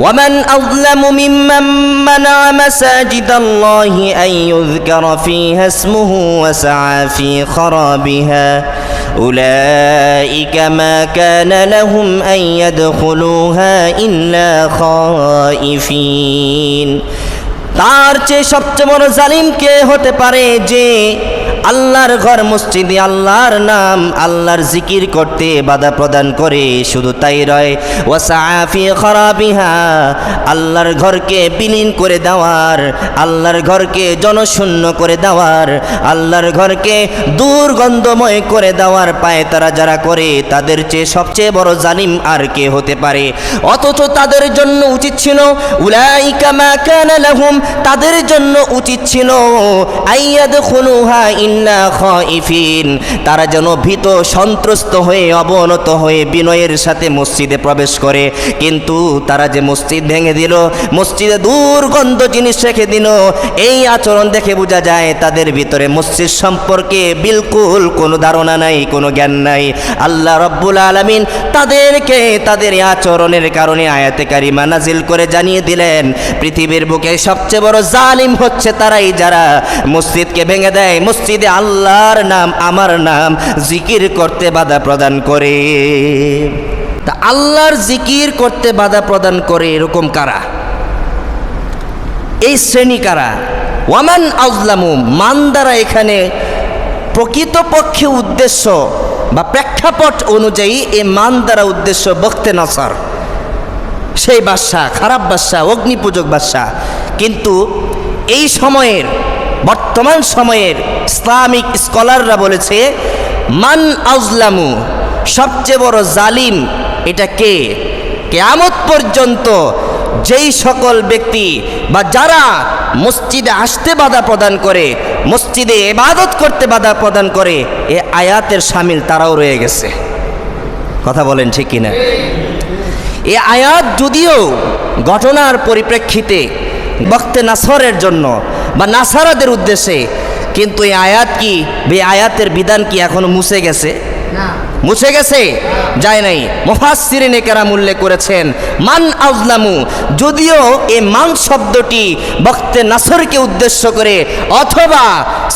ومن أظلم ممن منع مساجد الله أن يذكر فيها اسمه وسعى في خرابها أولئك ما كان لهم أن يدخلوها إلا خائفين তার চেয়ে সবচেয়ে বড় জালিম কে হতে পারে যে আল্লাহর ঘর মসজিদে আল্লাহর নাম, আল্লাহর জিকির করতে বাধা প্রদান করে, শুধু তাই রয়। ওয়াসাফি খরাবিহা, আল্লাহর ঘরকে বিলীন করে দেওয়ার, আল্লাহর ঘরকে জনশূন্য করে দেওয়ার, আল্লাহর ঘরকে দুর্গন্ধময় করে দেওয়ার পায়ে তারা যারা করে, তাদের চেয়ে সবচেয়ে বড় জালিম আর কে হতে পারে? অথচ তাদের জন্য উচিত ছিল, উলাইকা মা কানা লাহুম, তাদের জন্য উচিত ছিল আইয়াদ খুলুহা ইল্লা খাইফিন, তারা যেন ভীত সন্ত্রস্ত হয়ে অবনত হয়ে বিনয়ের সাথে মসজিদে প্রবেশ করে। কিন্তু তারা যে মসজিদ ভেঙে দিল, মসজিদে দুর্গন্ধ জিনিস রেখে দিল, এই আচরণ দেখে বোঝা যায় তাদের ভিতরে মসজিদ সম্পর্কে বিলকুল কোনো ধারণা নাই, কোনো জ্ঞান নাই। আল্লাহ রব্বুল আলমিন তাদেরকে তাদের আচরণের কারণে আয়াতে কারিমা নাজিল করে জানিয়ে দিলেন, পৃথিবীর বুকে সবচেয়ে বড় জালিম হচ্ছে তারাই যারা মসজিদকে ভেঙে দেয়, মসজিদে আল্লাহর নাম, আমার নাম জিকির করতে বাধা প্রদান করে, তা আল্লাহর জিকির করতে বাধা প্রদান করে এরকম কারা? এই শ্রেণি কারা? ওয়ামান আজলামু, মান দ্বারা এখানে প্রকৃতপক্ষে উদ্দেশ্য বা প্রেক্ষাপট অনুযায়ী এই মান দ্বারা উদ্দেশ্য বক্তে নাসার। সেই বাদশা খারাপ বাদশা অগ্নিপূজক বাদশা কিন্তু এই সময়ের বর্তমান সময়ের ইসলামিক স্কলাররা বলেছে, মান আজলামু সবচেয়ে বড় জালিম এটা কে? কেয়ামত পর্যন্ত যেই সকল ব্যক্তি বা যারা মসজিদে আসতে বাধা প্রদান করে, মসজিদে এবাদত করতে বাধা প্রদান করে, এ আয়াতের সামিল তারাও রয়ে গেছে। কথা বলেন ঠিক কিনা? এ আয়াত যদিও ঘটনার পরিপ্রেক্ষিতে বক্তে নাসরের জন্য বা নাসারাদের উদ্দেশ্যে কিন্তু এই আয়াত কি বে আয়াতের বিধান কি এখনও মুছে গেছে? মুছে গেছে? যায় নাই। মুফাসসিরিনে কেরাম উল্লেখ করেছেন, মান আজলামু যদিও এই মান শব্দটি বক্তে নাসরকে উদ্দেশ্য করে, অথবা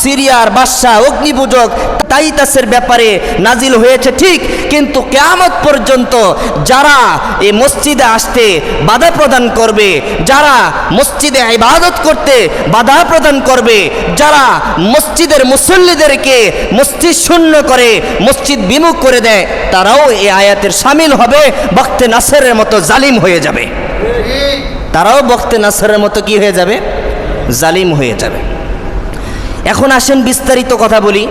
সিরিয়ার বাদশাহ অগ্নিপূজক তাইতাসের ব্যাপারে নাজিল হয়েছে ঠিক, কিন্তু কেয়ামত পর্যন্ত যারা এই মসজিদে আসতে বাধা প্রদান করবে, যারা মসজিদে ইবাদত করতে বাধা প্রদান করবে, যারা মসজিদের মুসল্লিদেরকে মসজিদ শূন্য করে, মসজিদ বিমুখ করে দেয়, তারাও এই আয়াতের সামিল হবে, বক্তে নাসরের মতো জালিম হয়ে যাবে। তারাও বক্তে নাসরের মতো কি হয়ে যাবে? জালিম হয়ে যাবে। এখন আসেন বিস্তারিত কথা বলি।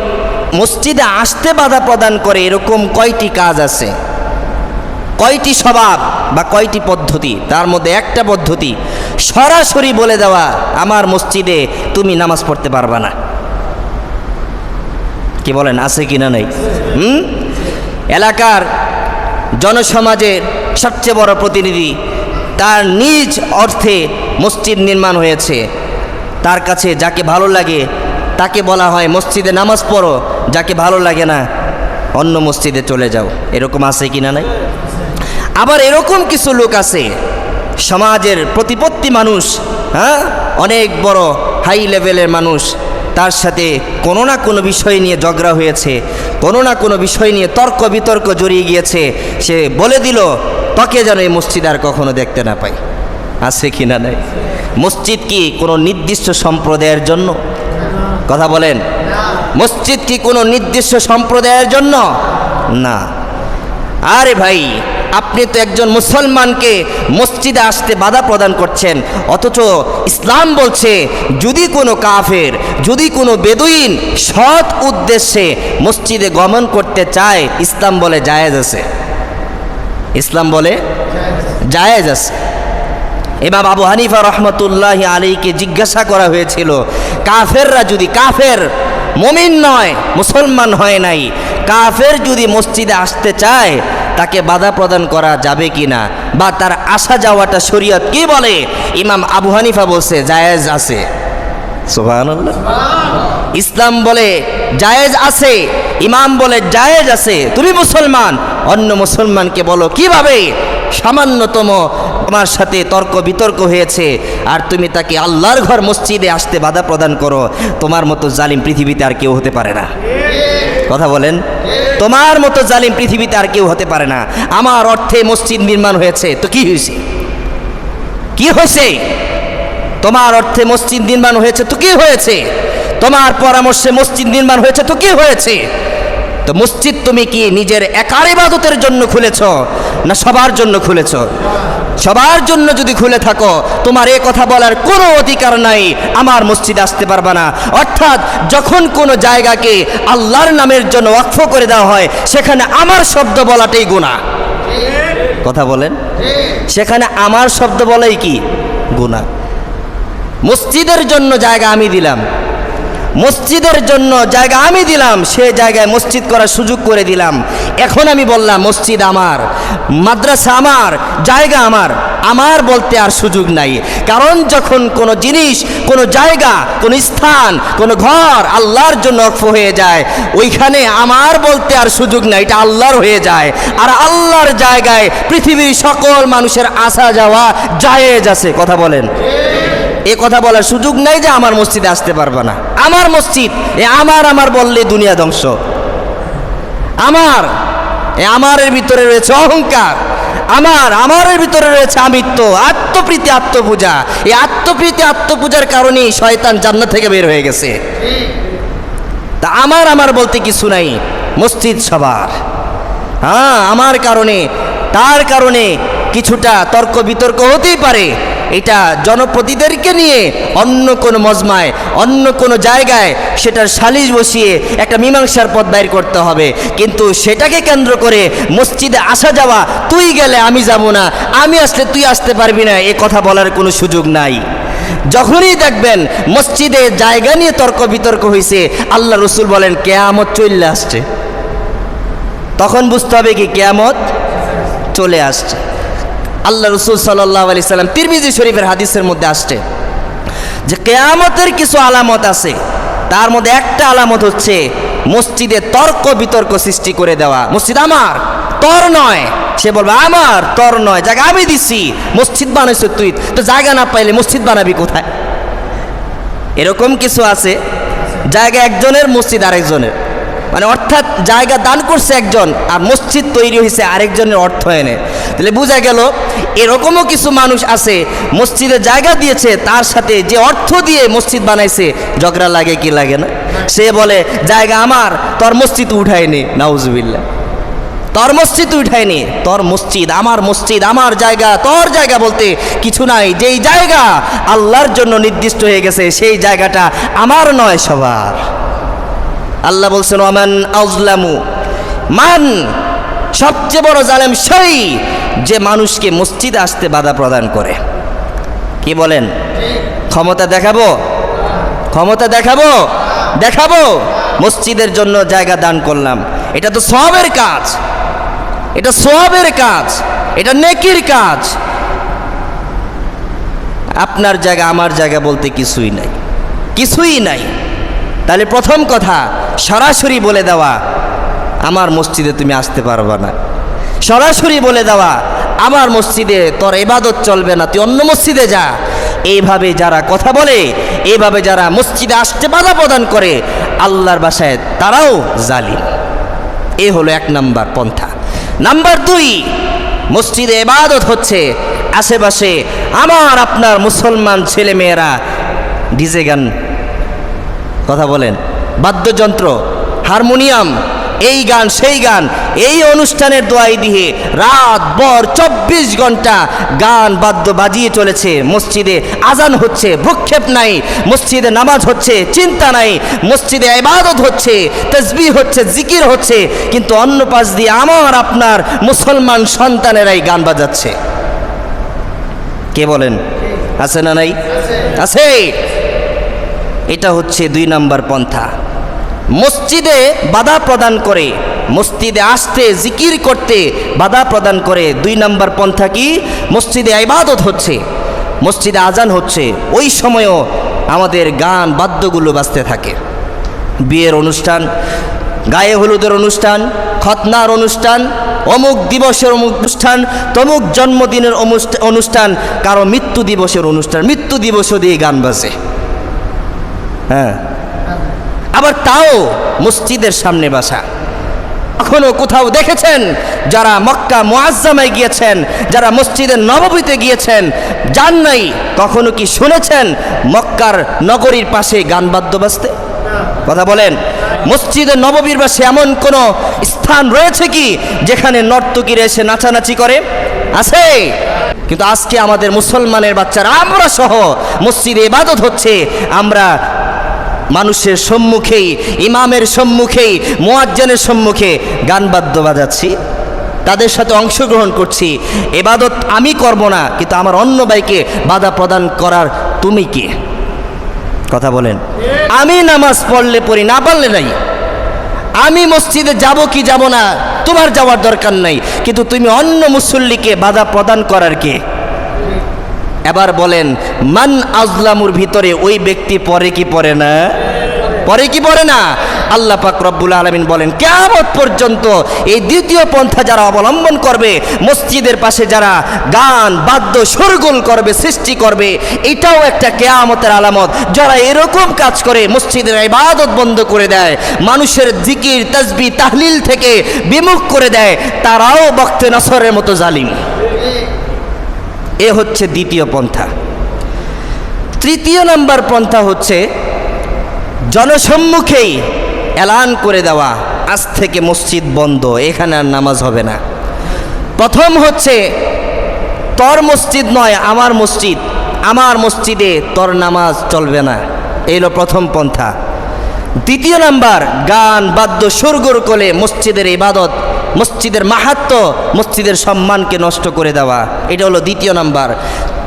মসজিদে আসতে বাধা প্রদান করে এরকম কয়টি কাজ আছে? কয়টি স্বভাব বা কয়টি পদ্ধতি? তার মধ্যে একটা পদ্ধতি, সরাসরি বলে দেওয়া, আমার মসজিদে তুমি নামাজ পড়তে পারবা না। কি বলেন, আছে কি না নাই? হুম? এলাকার জনসমাজের সবচেয়ে বড় প্রতিনিধি তার নিজ অর্থে মসজিদ নির্মাণ হয়েছে। তার কাছে যাকে ভালো লাগে তাকে বলা হয়, মসজিদে নামাজ পড়ো, যাকে ভালো লাগে না, অন্য মসজিদে চলে যাও। এরকম আছে কি না নাই? আবার এরকম কিছু লোক আছে, সমাজের প্রতিপত্তি মানুষ হ্যাঁ? অনেক বড় হাই লেভেলের মানুষ তার সাথে কোনো না কোনো বিষয় নিয়ে ঝগড়া হয়েছে, কোনো না কোনো বিষয় নিয়ে তর্ক বিতর্ক জড়িয়ে গিয়েছে। সে বলে দিল, তোকে যেন এই মসজিদ আর কখনো দেখতে না পাই। আছে কি না নাই? মসজিদ কি কোনো নির্দিষ্ট সম্প্রদায়ের জন্য? কথা বলেন। মসজিদ কি কোনো নির্দিষ্ট সম্প্রদায়ের জন্য? না। আরে ভাই আপনি তো একজন মুসলমানকে মসজিদে আসতে বাধা প্রদান করছেন। অথচ ইসলাম বলছে, যদি কোনো কাফের, যদি কোনো বেদুইন সৎ উদ্দেশ্যে মসজিদে গমন করতে চায়, ইসলাম বলে জায়েজ আছে। ইসলাম বলে জায়েজ আছে। এবার আবু হানিফা রহমতুল্লাহ আলীকে জিজ্ঞাসা করা হয়েছিল, কাফেররা যদি কাফের, মমিন নয়, মুসলমান হয় নাই, কাফের যদি মসজিদে আসতে চায় তাকে বাধা প্রদান করা যাবে কি না বা তার আসা যাওয়াটা শরীয়ত কি বলে? ইমাম আবু হানিফা বলছে জায়েজ আছে। ইসলাম বলে জায়েজ আছে। ইমাম বলে জায়েজ আছে। তুমি মুসলমান অন্য মুসলমানকে বলো কীভাবে? সামান্যতম তোমার সাথে তর্ক বিতর্ক হয়েছে। আর তুমি তাকে আল্লাহর ঘর মসজিদে আসতে বাধা প্রদান করো। তোমার মতো জালিম পৃথিবীতে আর কেউ হতে পারে না। কথা বলেন? তোমার মতো জালিম পৃথিবীতে আর কেউ হতে পারে না। আমার অর্থে মসজিদ নির্মাণ হয়েছে। তো কি হয়েছে? কি হয়েছে? তোমার অর্থে মসজিদ নির্মাণ হয়েছে। তো কি হয়েছে? তোমার পরামর্শে মসজিদ নির্মাণ হয়েছে। তো কি হয়েছে? তো মসজিদ তুমি কি নিজের একার ইবাদতের জন্য খুলেছ? না সবার জন্য খুলেছ? সবার জন্য যদি খুলে থাকো, তোমার এ কথা বলার কোনো অধিকার নাই, আমার মসজিদে আসতে পারবে না। অর্থাৎ যখন কোনো জায়গাকে আল্লাহর নামের জন্য ওয়াকফ করে দেওয়া হয়, সেখানে আমার শব্দ বলাটাই গুণা কথা বলেন? সেখানে আমার শব্দ বলাই কি? গুণা মসজিদের জন্য জায়গা আমি দিলাম। মসজিদের জন্য জায়গা আমি দিলাম, সে জায়গায় মসজিদ করার সুযোগ করে দিলাম। এখন আমি বললাম, মসজিদ আমার, মাদ্রাসা আমার, জায়গা আমার। আমার বলতে আর সুযোগ নাই। কারণ যখন কোনো জিনিস, কোনো জায়গা, কোনো স্থান, কোনো ঘর আল্লাহর জন্য অক্ষ হয়ে যায়, ওইখানে আমার বলতে আর সুযোগ নাই, এটা আল্লাহর হয়ে যায়। আর আল্লাহর জায়গায় পৃথিবীর সকল মানুষের আসা যাওয়া জায়েজ আছে, কথা বলেন। এ কথা বলার সুযোগ নাই যে আমার মসজিদে আসতে পারবে না। আমার মসজিদ, এ আমার আমার বললে দুনিয়া ধ্বংস। আমার, এ আমারের ভিতরে রয়েছে অহংকার। আমার, আমারের ভিতরে রয়েছে আমিত্ব, আত্মপ্রীতি, আত্মপূজা। এই আত্মপ্রীতি, আত্মপূজার কারণেই শয়তান জান্নাত থেকে বের হয়ে গেছে। তা আমার আমার বলতে কিছু নাই। মসজিদ সবার। হ্যাঁ আমার কারণে, তার কারণে কিছুটা তর্ক বিতর্ক হতেই পারে। এটা জনপ্রতিদেরকে নিয়ে অন্য কোনো মজমায়, অন্য কোনো জায়গায় সেটার সালিশ বসিয়ে একটা মীমাংসার পথ বাইর করতে হবে। কিন্তু সেটাকে কেন্দ্র করে মসজিদে আসা যাওয়া, তুই গেলে আমি যাব না, আমি আসলে তুই আসতে পারবি না, এ কথা বলার কোনো সুযোগ নাই। যখনই দেখবেন মসজিদে জায়গা নিয়ে তর্ক বিতর্ক হয়েছে আল্লাহ রসুল বলেন, কেয়ামত চলে আসছে। তখন বুঝতে হবে কি, কেয়ামত চলে আসছে। আল্লাহ রসুল সাল্লাহ আলি সাল্লাম তিরমিজি শরীফের হাদিসের মধ্যে আসছে যে কেয়ামতের কিছু আলামত আছে, তার মধ্যে একটা আলামত হচ্ছে মসজিদে তর্ক বিতর্ক সৃষ্টি করে দেওয়া। মসজিদ আমার, তর নয়। সে বলবে, আমার তর নয়, জায়গা আমি দিছি, মসজিদ বানাইছ তুই। তো জায়গা না পাইলে মসজিদ বানাবি কোথায়? এরকম কিছু আছে, জায়গা একজনের, মসজিদ আরেকজনের। মানে অর্থাৎ জায়গা দান করছে একজন আর মসজিদ তৈরি হয়েছে আরেকজনের অর্থ এনে। তাহলে বোঝা গেল, এরকমও কিছু মানুষ আছে, মসজিদে জায়গা দিয়েছে, তার সাথে যে অর্থ দিয়ে মসজিদ বানাইছে, ঝগড়া লাগে কি লাগে না? সে বলে, জায়গা আমার, তোর মসজিদ উঠায়নি। নাউজবিল্লা তোর মসজিদ উঠায়নি, তোর মসজিদ আমার মসজিদ, আমার জায়গা, তোর জায়গা বলতে কিছু নাই। যেই জায়গা আল্লাহর জন্য নির্দিষ্ট হয়ে গেছে, সেই জায়গাটা আমার নয় সবার। আল্লাহ বলছেন ওমান আজলামু মান, সবচেয়ে বড় জালেম সেই যে মানুষকে মসজিদে আসতে বাধা প্রদান করে। কি বলেন? ক্ষমতা দেখাবো? ক্ষমতা দেখাবো? দেখাবো? মসজিদের জন্য জায়গা দান করলাম। এটা তো সবের কাজ। এটা সবের কাজ। এটা নেকির কাজ। আপনার জায়গা, আমার জায়গা বলতে কিছুই নাই। কিছুই নাই। তাহলে প্রথম কথা সরাসরি বলে দেওয়া, আমার মসজিদে তুমি আসতে পারবে না। সরাসরি বলে দেওয়া, আমার মসজিদে তোর এবাদত চলবে না, তুই অন্য মসজিদে যা। এইভাবে যারা কথা বলে, এইভাবে যারা মসজিদে আসতে বাধা প্রদান করে, আল্লাহর বাসায় তারাও জালিম। এ হলো এক নাম্বার পন্থা। নাম্বার দুই, মসজিদে এবাদত হচ্ছে, আশেপাশে আমার আপনার মুসলমান ছেলে মেয়েরা ডিজে গান, কথা বলেন। বাদ্যযন্ত্র, হারমোনিয়াম, এই গান, সেই গান, এই অনুষ্ঠানের দোয়াই দিয়ে রাত ভর চব্বিশ ঘণ্টা গান বাদ্য বাজিয়ে চলেছে। মসজিদে আজান হচ্ছে ভ্রুক্ষেপ নাই। মসজিদে নামাজ হচ্ছে, চিন্তা নাই। মসজিদে ইবাদত হচ্ছে তসবি হচ্ছে, জিকির হচ্ছে। কিন্তু অন্য পাশ দিয়ে আমার, আপনার মুসলমান সন্তানেরাই গান বাজাচ্ছে। কে বলেন? আছে না নাই? আছে। এটা হচ্ছে দুই নম্বর পন্থা। মসজিদে বাধা প্রদান করে, মসজিদে আসতে, জিকির করতে বাধা প্রদান করে দুই নম্বর পন্থা কি? মসজিদে ইবাদত হচ্ছে, মসজিদে আজান হচ্ছে, ওই সময়ও আমাদের গান, বাদ্যগুলো বাজতে থাকে। বিয়ের অনুষ্ঠান, গায়ে হলুদের অনুষ্ঠান খতনার অনুষ্ঠান, অমুক দিবসের অমুক অনুষ্ঠান, তমুক জন্মদিনের অনুষ্ঠান, কারও মৃত্যু দিবসের অনুষ্ঠান, মৃত্যু দিবসও দিয়ে গান বাজে। হ্যাঁ। আবার তাও মসজিদের সামনে বাসা। কখনো কোথাও দেখেছেন যারা মক্কা মোয়াজ্জামায় গিয়েছেন, যারা মসজিদের নববীতে গিয়েছেন, যান নাই, কখনো কি শুনেছেন মক্কার নগরীর পাশে গান বাদ্য বাজতে? কথা বলেন মসজিদের নববীর পাশে এমন কোনো স্থান রয়েছে কি যেখানে নর্তকীরা এসে নাচানাচি করে? আছে। কিন্তু আজকে আমাদের মুসলমানের বাচ্চারা, আমরা সহ মসজিদে ইবাদত হচ্ছে, আমরা মানুষের সম্মুখেই, ইমামের সম্মুখেই, মোয়াজ্জানের সম্মুখে গান বাদ্য বাজাচ্ছি। তাদের সাথে অংশগ্রহণ করছি। এবাদত আমি করব না, কিন্তু আমার অন্য ভাইকে বাধা প্রদান করার তুমি কে? কথা বলেন। আমি নামাজ পড়লে পড়ি, না পারলে নাই। আমি মসজিদে যাব কি যাব না, তোমার যাওয়ার দরকার নাই। কিন্তু তুমি অন্য মুসল্লিকে বাধা প্রদান করার কে? এবার বলেন, মান আজলামুর ভিতরে ওই ব্যক্তি পরে কি পড়ে না? পরে কি পড়ে না? আল্লাহ পাক রব্বুল আলমিন বলেন কেমন পর্যন্ত এই দ্বিতীয় পন্থা যারা অবলম্বন করবে, মসজিদের পাশে যারা গান, বাদ্য সুরগুল করবে, সৃষ্টি করবে, এটাও একটা কেয়ামতের আলামত। যারা এরকম কাজ করে, মসজিদের ইবাদত বন্ধ করে দেয়, মানুষের জিকির, তসবি, তাহলিল থেকে বিমুখ করে দেয়, তারাও বক্তে নসরের মতো জালিম। এ হচ্ছে দ্বিতীয় পন্থা। তৃতীয় নাম্বার পন্থা হচ্ছে জনসম্মুখেই এলান করে দেওয়া, আজ থেকে মসজিদ বন্ধ, এখানে আর নামাজ হবে না। প্রথম হচ্ছে, তর মসজিদ নয়, আমার মসজিদ, আমার মসজিদে তর নামাজ চলবে না। এই হলো প্রথম পন্থা। দ্বিতীয় নাম্বার, গান, বাদ্য, সুরগুর কোলে মসজিদের ইবাদত, মসজিদের মাহাত্ম, মসজিদের সম্মানকে নষ্ট করে দেওয়া। এটা হলো দ্বিতীয় নাম্বার।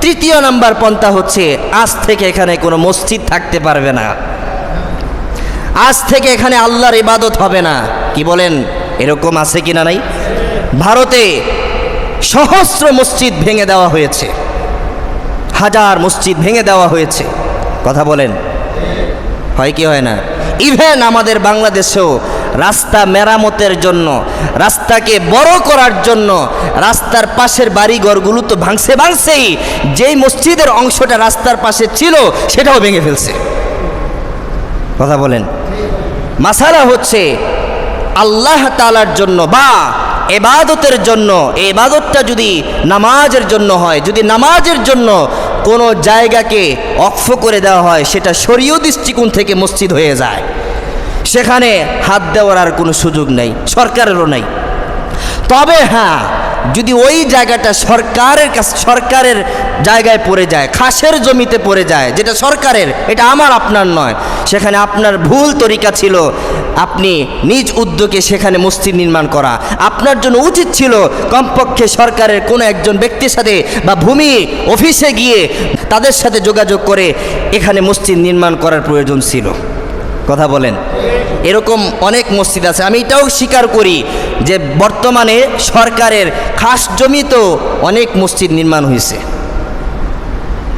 তৃতীয় নাম্বার পন্থা হচ্ছে, আজ থেকে এখানে কোনো মসজিদ থাকতে পারবে না। আজ থেকে এখানে আল্লাহর ইবাদত হবে না। কি বলেন? এরকম আছে কি না নাই? ভারতে সহস্র মসজিদ ভেঙে দেওয়া হয়েছে। হাজার মসজিদ ভেঙে দেওয়া হয়েছে। কথা বলেন। হয় কি হয় না? ইভেন আমাদের বাংলাদেশেও রাস্তা মেরামতের জন্য, রাস্তাকে বড় করার জন্য, রাস্তার পাশের বাড়িঘরগুলো তো ভাঙছে ভাঙছেই, যেই মসজিদের অংশটা রাস্তার পাশে ছিল সেটাও ভেঙে ফেলছে। কথা বলেন। মাসালা হচ্ছে আল্লাহ তালার জন্য বা এবাদতের জন্য এবাদতটা যদি নামাজের জন্য হয়, যদি নামাজের জন্য কোনো জায়গাকে অক্ষ করে দেওয়া হয়, সেটা শরীয় দৃষ্টিকোণ থেকে মসজিদ হয়ে যায়। সেখানে হাত দেওয়ার আর কোনো সুযোগ নেই, সরকারেরও নেই। তবে হ্যাঁ যদি ওই জায়গাটা সরকারের কাছে, সরকারের জায়গায় পড়ে যায়, খাসের জমিতে পড়ে যায়, যেটা সরকারের, এটা আমার, আপনার নয়। সেখানে আপনার ভুল তরিকা ছিল, আপনি নিজ উদ্যোগে সেখানে মসজিদ নির্মাণ করা। আপনার জন্য উচিত ছিল কমপক্ষে সরকারের কোনো একজন ব্যক্তির সাথে বা ভূমি অফিসে গিয়ে তাদের সাথে যোগাযোগ করে এখানে মসজিদ নির্মাণ করার প্রয়োজন ছিল। কথা বলেন। এরকম অনেক মসজিদ আছে। আমি এটাও স্বীকার করি যে বর্তমানে সরকারের খাস জমিতেও অনেক মসজিদ নির্মাণ হয়েছে।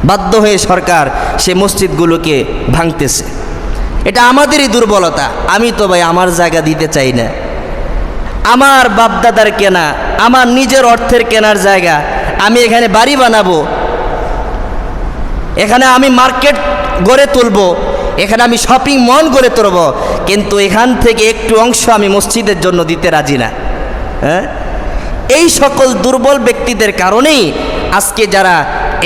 বাধ্য হয়ে সরকার সে মসজিদগুলোকে ভাঙতেছে। এটা আমাদেরই দুর্বলতা। আমি তো ভাই আমার জায়গা দিতে চাই না। আমার বাপদাদার কেনা, আমার নিজের অর্থের কেনার জায়গা আমি এখানে বাড়ি বানাবো। এখানে আমি মার্কেট গড়ে তুলবো। এখানে আমি শপিং মল গড়ে তুলব। কিন্তু এখান থেকে একটু অংশ আমি মসজিদের জন্য দিতে রাজি না। হ্যাঁ? এই সকল দুর্বল ব্যক্তিদের কারণেই আজকে যারা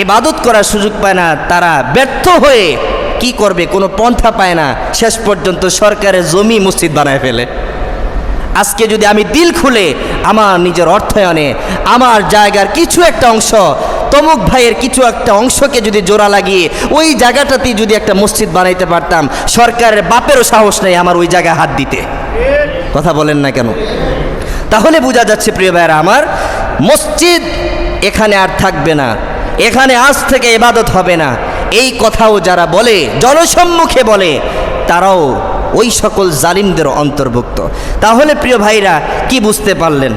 এবাদত করার সুযোগ পায় না, তারা ব্যর্থ হয়ে কি করবে, কোনো পন্থা পায় না। শেষ পর্যন্ত সরকারের জমি মসজিদ বানায় ফেলে। আজকে যদি আমি দিল খুলে আমার নিজের অর্থায়নে, আমার জায়গার কিছু একটা অংশ তমুক ভাইয়ের কিছু একটা অংশকে যদি জোড়া লাগিয়ে ওই জায়গাটাতেই যদি একটা মসজিদ বানাইতে পারতাম, সরকারের বাপেরও সাহস নেই আমার ওই জায়গায় হাত দিতে। কথা বলেন না কেন? তাহলে বোঝা যাচ্ছে, প্রিয় ভাইয়েরা, আমার মসজিদ এখানে আর থাকবে না। এখানে আজ থেকে এবাদত হবে না। এই কথাও যারা বলে, জনসম্মুখে বলে, তারাও ওই সকল জালিমদের অন্তর্ভুক্ত। তাহলে প্রিয় ভাইরা, কি বুঝতে পারলেন?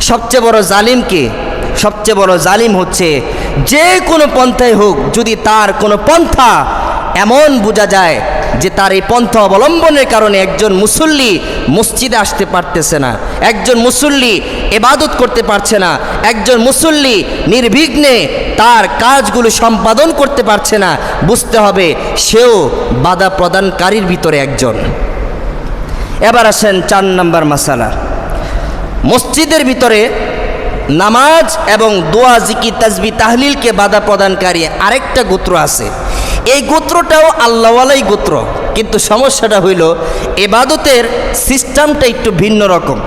সবচেয়ে বড় জালিম কে? সবচেয়ে বড় জালিম হচ্ছে যে কোনো পন্থায় হোক, যদি তার কোনো পন্থা এমন বোঝা যায় যে তার এই পন্থা অবলম্বনের কারণে একজন মুসল্লি মসজিদে আসতে পারতেছে না, একজন মুসল্লি এবাদত করতে পারছে না, একজন মুসল্লি নির্বিঘ্নে তার কাজগুলো সম্পাদন করতে পারছে না, বুঝতে হবে সেও বাধা প্রদানকারীর ভিতরে একজন। এবার আসেন চার নাম্বার মাসালা। মসজিদের ভিতরে নামাজ এবং দোয়া জিকি তাজবি, তাহলিলকে বাধা প্রদানকারী আরেকটা গোত্র আছে। এই গোত্রটাও আল্লাহওয়ালাই গোত্র। কিন্তু সমস্যাটা হইল এবাদতের সিস্টেমটা একটু ভিন্ন রকম।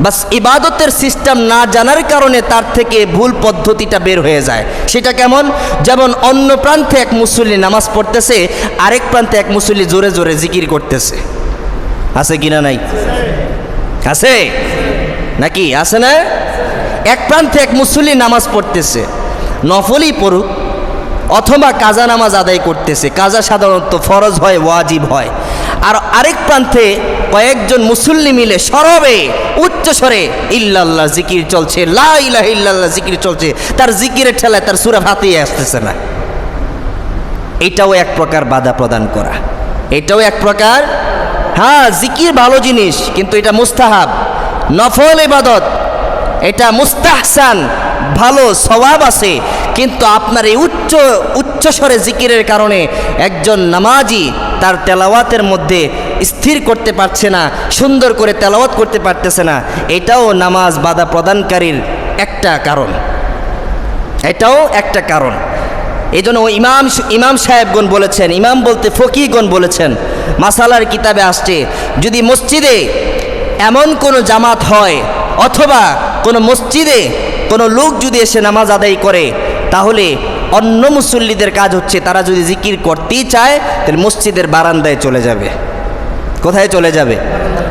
বাস, ইবাদতের সিস্টেম না জানার কারণে তার থেকে ভুল পদ্ধতিটা বের হয়ে যায়। সেটা কেমন? যেমন অন্য প্রান্তে এক মুসল্লি নামাজ পড়তেছে, আরেক প্রান্তে এক মুসল্লি জোরে জোরে জিকির করতেছে। আছে কিনা নাই? আছে। নাকি? আছে না? এক প্রান্তে এক মুসল্লি নামাজ পড়তেছে, নফলই পড়ুক অথবা কাজা নামাজ আদায় করতেছে। কাজা সাধারণত ফরজ হয়, ওয়াজিব হয়। আর আরেক প্রান্তে কয়েকজন মুসল্লি মিলে সরবে, উচ্চ স্বরে, ইল্লাল্লাহ, জিকির চলছে, লা ইলাহা ইল্লাল্লাহ, জিকির চলছে। তার জিকিরের ঠেলায় তার সুরা হাতিয়ে আসতেছে না। এটাও এক প্রকার বাধা প্রদান করা। এটাও এক প্রকার হ্যাঁ জিকির ভালো জিনিস, কিন্তু এটা মুস্তাহাব। নফল ইবাদত এটা মুস্তাহসান, ভালো স্বভাব আছে, কিন্তু আপনার এই উচ্চ উচ্চস্বরে জিকিরের কারণে একজন নামাজি তার তেলাওয়াতের মধ্যে স্থির করতে পারছে না, সুন্দর করে তেলাওয়াত করতে পারতেছে না। এটাও নামাজ বাধা প্রদানকারীর একটা কারণ। এটাও একটা কারণ। এই জন্য ইমাম ইমাম সাহেবগণ বলেছেন, ইমাম বলতে ফকিগণ বলেছেন, মাসালার কিতাবে আসছে, যদি মসজিদে এমন কোনো জামাত হয়, অথবা কোনো মসজিদে কোনো লোক যদি এসে নামাজ আদায় করে, তাহলে অন্য মুসল্লিদের কাজ হচ্ছে তারা যদি জিকির করতেই চায়, তাহলে মসজিদের বারান্দায় চলে যাবে। কোথায় চলে যাবে?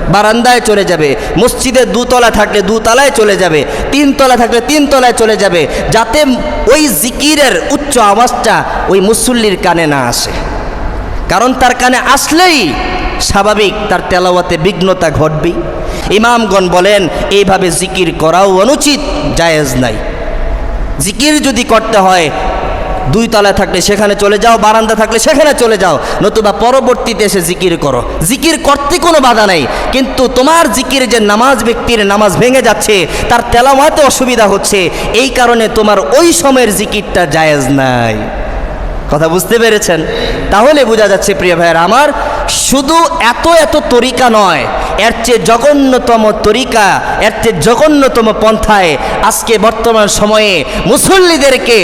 বারান্দায় চলে যাবে। মসজিদের দুতলা থাকলে দুতলায় চলে যাবে, তিনতলা থাকলে তিনতলায় চলে যাবে, যাতে ওই জিকিরের উচ্চ আওয়াজটা ওই মুসল্লির কানে না আসে। কারণ তার কানে আসলেই স্বাভাবিক তার তেলাওয়াতে বিঘ্নতা ঘটবেই। ইমামগণ বলেন, এইভাবে জিকির করাও অনুচিত, জায়েজ নাই। জিকির যদি করতে হয়, দুই তলায় থাকলে সেখানে চলে যাও বারান্দা থাকলে সেখানে চলে যাও, নতুবা পরবর্তীতে এসে জিকির করো। জিকির করতে কোনো বাধা নেই, কিন্তু তোমার জিকির যে নামাজ ব্যক্তির নামাজ ভেঙে যাচ্ছে, তার তেলামাতে অসুবিধা হচ্ছে, এই কারণে তোমার ওই সময়ের জিকিরটা জায়েজ নাই। কথা বুঝতে পেরেছেন? তাহলে বোঝা যাচ্ছে, প্রিয় ভাইয়ের, আমার শুধু এত এত তরিকা নয় এর চেয়ে জঘন্যতম তরিকা, এর চেয়ে জঘন্যতম পন্থায় আজকে বর্তমান সময়ে মুসল্লিদেরকে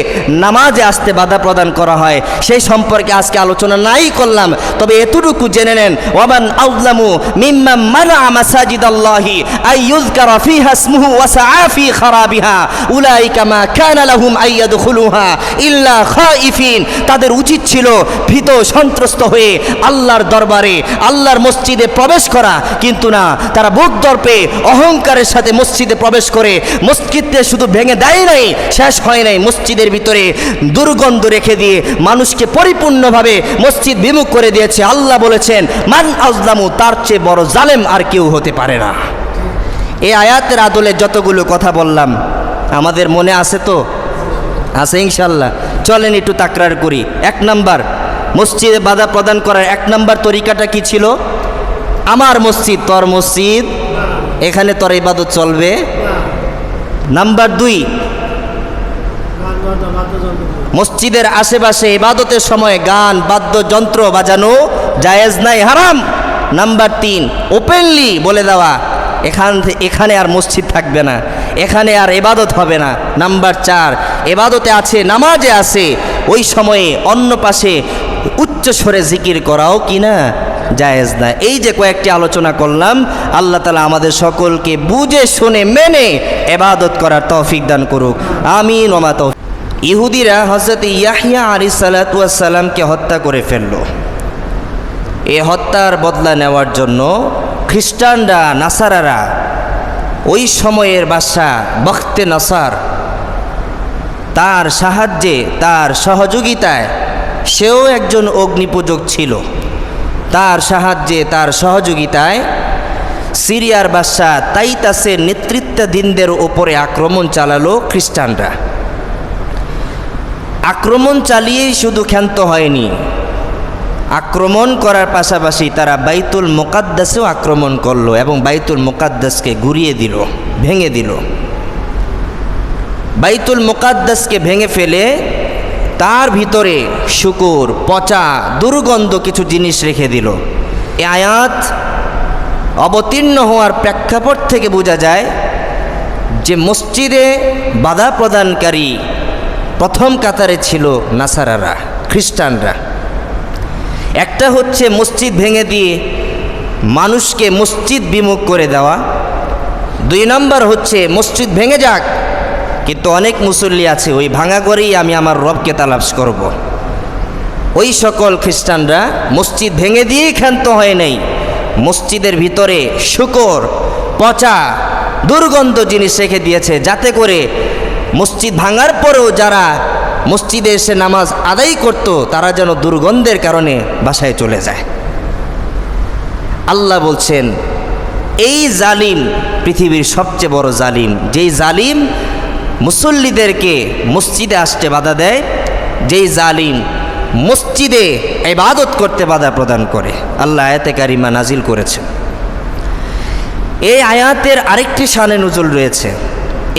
নামাজে আসতে বাধা প্রদান করা হয়। সেই সম্পর্কে আজকে আলোচনা নাই করলাম, তবে এতটুকু জেনে নেন ওয়াবান আউলামু মিম্মা মানা মাসাজিদ আল্লাহি আই ইউযকারা ফিহা ইসমুহু ওয়া সাআ ফি খারাবিহা, উলাইকা মা কানা লাহুম আইয়াদখুলুহা ইল্লা খাইফিন। তাদের উচিত ছিল ভীত সন্ত্রস্ত হয়ে আল্লাহর দরবারে, আল্লাহর মসজিদে প্রবেশ করা, কিন্তু না, তারা বুক দর্পে অহংকারের সাথে মসজিদে প্রবেশ করে। মসজিদে শুধু ভেঙে দেয় নাই, শেষ হয় নাই মসজিদের ভিতরে। দুর্গন্ধ রেখে দিয়ে মানুষকে পরিপূর্ণভাবে মসজিদ বিমুখ করে দিয়েছে। আল্লাহ বলেছেন, মান আজলামু, তার চেয়ে বড় জালেম আর কেউ হতে পারে না। এই আয়াতের আদলে যতগুলো কথা বললাম, আমাদের মনে আছে তো? আছে ইনশাল্লাহ চলেন একটু তাকরার করি। এক নাম্বার, মসজিদে বাধা প্রদান করার এক নাম্বার তরিকাটা কি ছিল? আমার মসজিদ, তোর মসজিদ, এখানে তোর ইবাদত চলবে। নাম্বার দুই, মসজিদের আশেপাশে ইবাদতের সময় গান, বাদ্যযন্ত্র বাজানো জায়েজ নাই, হারাম। নাম্বার তিন ওপেনলি বলে দেওয়া, এখান এখানে আর মসজিদ থাকবে না, এখানে আর এবাদত হবে না। নাম্বার চার এবাদতে আছে, নামাজে আছে, ওই সময়ে অন্য পাশে উচ্চ স্বরে জিকির করাও কি না? জায়েজ না। এই যে কয়েকটি আলোচনা করলাম, আল্লাহ তালা আমাদের সকলকে বুঝে, শুনে, মেনে এবাদত করার তৌফিক দান করুক। আমি নমাত ইহুদিরা হজরত ইয়াহিয়া আলী সালাতামকে হত্যা করে ফেলল। এ হত্যার বদলা নেওয়ার জন্য খ্রিস্টানরা, নাসারারা ওই সময়ের বাদশা বখতে নাসার তার সাহায্যে, তার সহযোগিতায় সেও একজন অগ্নিপূজক ছিল। তার সাহায্যে, তার সহযোগিতায় সিরিয়ার বাদশা তাইতাসের নেতৃত্বাধীনদের ওপরে আক্রমণ চালালো খ্রিস্টানরা। আক্রমণ চালিয়েই শুধু ক্ষান্ত হয়নি। আক্রমণ করার পাশাপাশি তারা বাইতুল মোকাদ্দাসেও আক্রমণ করল এবং বাইতুল মোকাদ্দাসকে ঘুরিয়ে দিল, ভেঙে দিল। বাইতুল মোকাদ্দাসকে ভেঙে ফেলে তার ভিতরে শুকুর, পচা, দুর্গন্ধ কিছু জিনিস রেখে দিল। এ আয়াত অবতীর্ণ হওয়ার প্রেক্ষাপট থেকে বোঝা যায় যে মসজিদে বাধা প্রদানকারী প্রথম কাতারে ছিল নাসারারা, খ্রিস্টানরা। একটা হচ্ছে মসজিদ ভেঙে দিয়ে মানুষকে মসজিদ বিমুখ করে দেওয়া, দুই নম্বর হচ্ছে মসজিদ ভেঙে যাক কিন্তু অনেক মুসল্লি আছে, ওই ভাঙা করেই আমি আমার রবকে তালাশ করব। ওই সকল খ্রিস্টানরা মসজিদ ভেঙে দিয়েই ক্ষান্ত হয় নাই মসজিদের ভিতরে শুকর, পচা, দুর্গন্ধ জিনিস রেখে দিয়েছে, যাতে করে মসজিদ ভাঙার পরেও যারা মসজিদে এসে নামাজ আদায় করত, তারা যেন দুর্গন্ধের কারণে বাসায় চলে যায় আল্লাহ বলছেন, এই জালিম পৃথিবীর সবচেয়ে বড় জালিম, যেই জালিম মুসল্লিদেরকে মসজিদে আসতে বাধা দেয়, যেই জালিম মসজিদে ইবাদত করতে বাধা প্রদান করে। আল্লাহ আয়াতে কারিমা নাজিল করেছে এই আয়াতের আরেকটি শানে নজুল রয়েছে।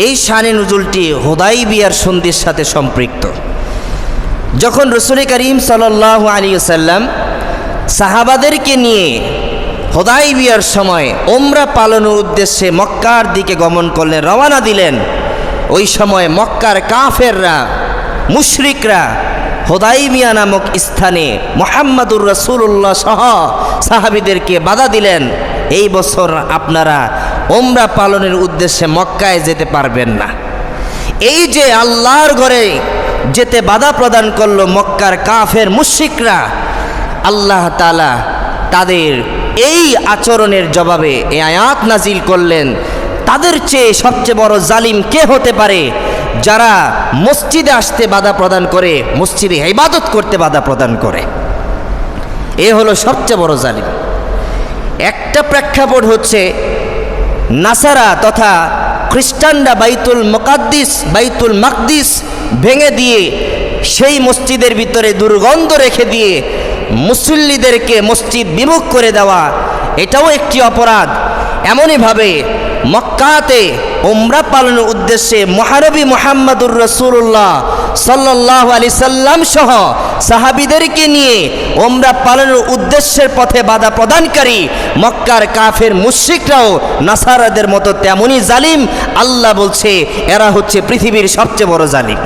এই শানে নজুলটি হোদাই বিয়ার সন্ধির সাথে সম্পৃক্ত। যখন রসুল করিম সাল্লাহ আলী সাল্লাম সাহাবাদেরকে নিয়ে হোদাই বিয়ার সময় ওমরা পালনের উদ্দেশ্যে মক্কার দিকে গমন করলেন রওয়ানা দিলেন ওই সময় মক্কার কাফেররা, মুশরিকরা হোদাইমিয়া নামক স্থানে মোহাম্মদুর রসুল্লাহ সহ সাহাবিদেরকে বাধা দিলেন। এই বছর আপনারা ওমরা পালনের উদ্দেশ্যে মক্কায় যেতে পারবেন না। এই যে আল্লাহর ঘরে যেতে বাধা প্রদান করল মক্কার কাফের মুশিকরা আল্লাহ তালা তাদের এই আচরণের জবাবে এ আয়াত নাজিল করলেন তাদের চেয়ে সবচেয়ে বড় জালিম কে হতে পারে? যারা মসজিদে আসতে বাধা প্রদান করে, মসজিদে ইবাদত করতে বাধা প্রদান করে। এ হলো সবচেয়ে বড় জালিম। একটা প্রেক্ষাপট হচ্ছে নাসারা তথা খ্রিস্টানরা বাইতুল মকাদ্দিস, বাইতুল মাকদিস ভেঙে দিয়ে সেই মসজিদের ভিতরে দুর্গন্ধ রেখে দিয়ে মুসল্লিদেরকে মসজিদ বিমুখ করে দেওয়া, এটাও একটি অপরাধ। এমনইভাবে মক্কাতে উমরা পালনের উদ্দেশ্যে মহানবী মোহাম্মদুর রসুল্লাহ সাল্লাহ আলি সাল্লাম সহ সাহাবিদেরকে নিয়ে ওমরা পালনের উদ্দেশ্যের পথে বাধা প্রদানকারী মক্কার কাফের মুশ্রিকরাও নাসারাদের মতো তেমনই জালিম, আল্লাহ বলছে, এরা হচ্ছে পৃথিবীর সবচেয়ে বড় জালিম।